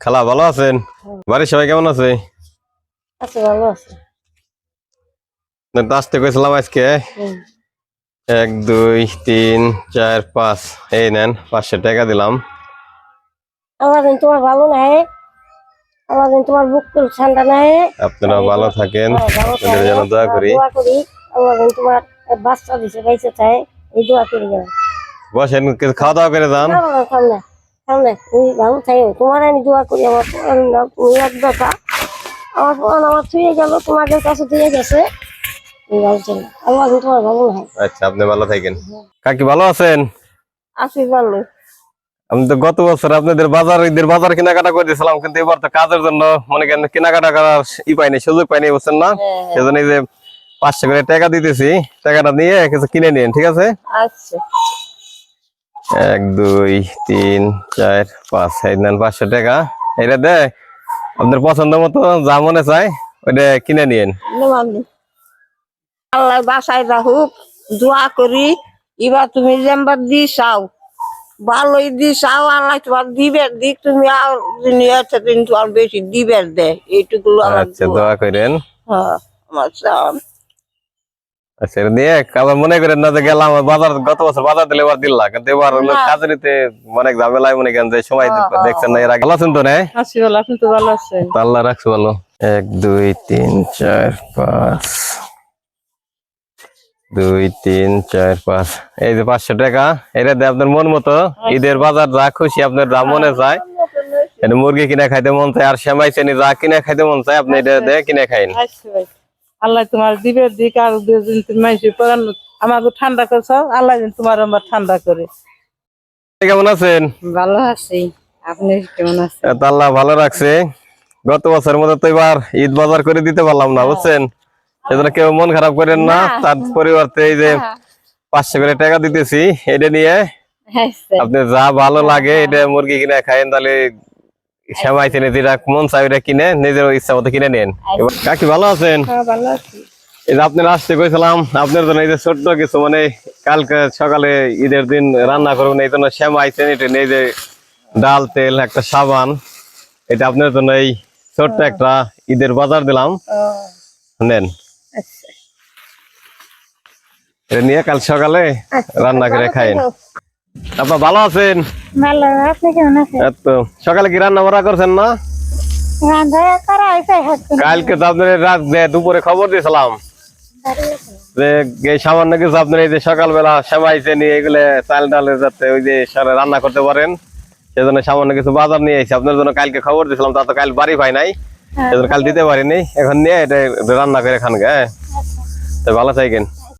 খালা ভালো আছেন? বাড়ির সবাই কেমন আছে? আছে ভালো আছে। আসতে কইছিলাম আজকে। এক দুই তিন চার পাঁচ এই নেন পাঁচশো টাকা দিলাম। তোমার ভালো নাই। আমার তোমার বুক ঠান্ডা নাই। আপনারা ভালো থাকেন। হ্যাঁ, আপনাদের জন্য দোয়া করি। দোয়া করি। আমার দিন তোমার বাচ্চা দিছে বাইসে থাকে এই দোয়া করি বসেন খাওয়া দাওয়া করে যান। সামনে তুমি থাকো তোমার আমি দোয়া করি আমার পরাণ তুমি এক দেখা আমার আমার থুয়ে গেল তোমাদের কাছে দিয়ে গেছে। আচ্ছা আপনি ভালো থাকেন। কাকি ভালো আছেন? আসি ভালো। আমি তো গত বছর আপনাদের বাজার ঈদের বাজার কেনাকাটা করে দিয়েছিলাম কিন্তু এবার তো কাজের জন্য মনে করেন কেনাকাটা করার ই পাইনি সুযোগ পাইনি বুঝছেন না? সেজন্য এই যে পাঁচশো করে টাকা দিতেছি টাকাটা নিয়ে কিছু কিনে নিন ঠিক আছে? আচ্ছা। এক দুই তিন চার পাঁচ এই নেন পাঁচশো টাকা। এটা দে আপনার পছন্দ মতো যা মনে চায় ওইটা কিনে নেমানি আল্লাহ বাসায় রাখুক দোয়া করি এবার তুমি যেমবার দি চাও ভালোই দি চাও আল্লাহ তোমার দিবের দিক তুমি আর দুনিয়াতে কিন্তু আর বেশি দিবের দে এইটুকু আচ্ছা দোয়া। দোয়া করেন। হ্যাঁ, আমার চাও আচ্ছা দিয়ে আবার মনে করেন না যে গেলাম বাজার গত বছর বাজার দিলে এবার দিল্লা কিন্তু এবার। নিতে অনেক ঝামেলায় মনে করেন যে সময় হ্যাঁ, হ্যাঁ, দেখছেন না এর আগে ভালো আছেন তো না আছি ভালো আপনি তো ভালো আছেন। আল্লাহ রাখছো ভালো। এক দুই তিন চার পাঁচ। দুই তিন চার পাঁচ। এই যে পাঁচশো টাকা এটা দিয়ে আপনার মন মতো ঈদের বাজার যা খুশি আপনার যা মনে চায়। মুরগি কিনে খাইতে মন চায় আর সেমাই চেনি যা কিনে খাইতে মন চায় আপনি এটা দিয়ে কিনে খাইন। আচ্ছা। আল্লাহ তোমার দিবের দিক আর দুদিন তুমি আমাকে ঠান্ডা করছ আল্লাহ তোমার আমার ঠান্ডা করে। কেমন আছেন? ভালো আছি। আপনি কেমন আছেন? আল্লাহ ভালো রাখছে। গত বছরের মতো তো এবার ঈদ বাজার করে দিতে পারলাম না বুঝছেন? সেজন্য কেউ মন খারাপ করেন না তার পরিবর্তে এই যে পাঁচশো করে টাকা দিতেছি এটা নিয়ে আপনি যা ভালো লাগে এটা মুরগি কিনে খাইন তাহলে সেমাই চেনে যেটা মন চাই কিনে নিজের ইচ্ছা মতো কিনে নেন। এবার কাকি ভালো আছেন? হ্যাঁ ভালো আছি। এই যে আপনার আসতে কইছিলাম আপনার জন্য এই যে ছোট্ট কিছু মানে কালকে সকালে ঈদের দিন রান্না করবেন এই জন্য চেনে টেনে এই যে ডাল তেল একটা সাবান এটা আপনার জন্য এই ছোট্ট একটা ঈদের বাজার দিলাম। নেন। এটা নিয়ে কাল সকালে রান্না করে খাইন আপনার ভালো আছেন? ভালো আপনি কেমন আছেন? এই তো সকালে কি রান্না বান্না করছেন না রান্না করা হয়েছে কালকে তো আপনার রাত দুপুরে খবর দিয়েছিলাম যে সামান্য কিছু আপনার এই যে সকালবেলা সেমাই চেনি এগুলো চাল ডালে যাতে ওই যে সারা রান্না করতে পারেন সেজন্য সামান্য কিছু বাজার নিয়ে এসেছি। আপনার জন্য কালকে খবর দিয়েছিলাম তা তো কাল বাড়ি পাই নাই সেজন্য কাল দিতে পারিনি। এখন নিয়ে এটা রান্না করে খান গে হ্যাঁ। তো ভালো থাকেন।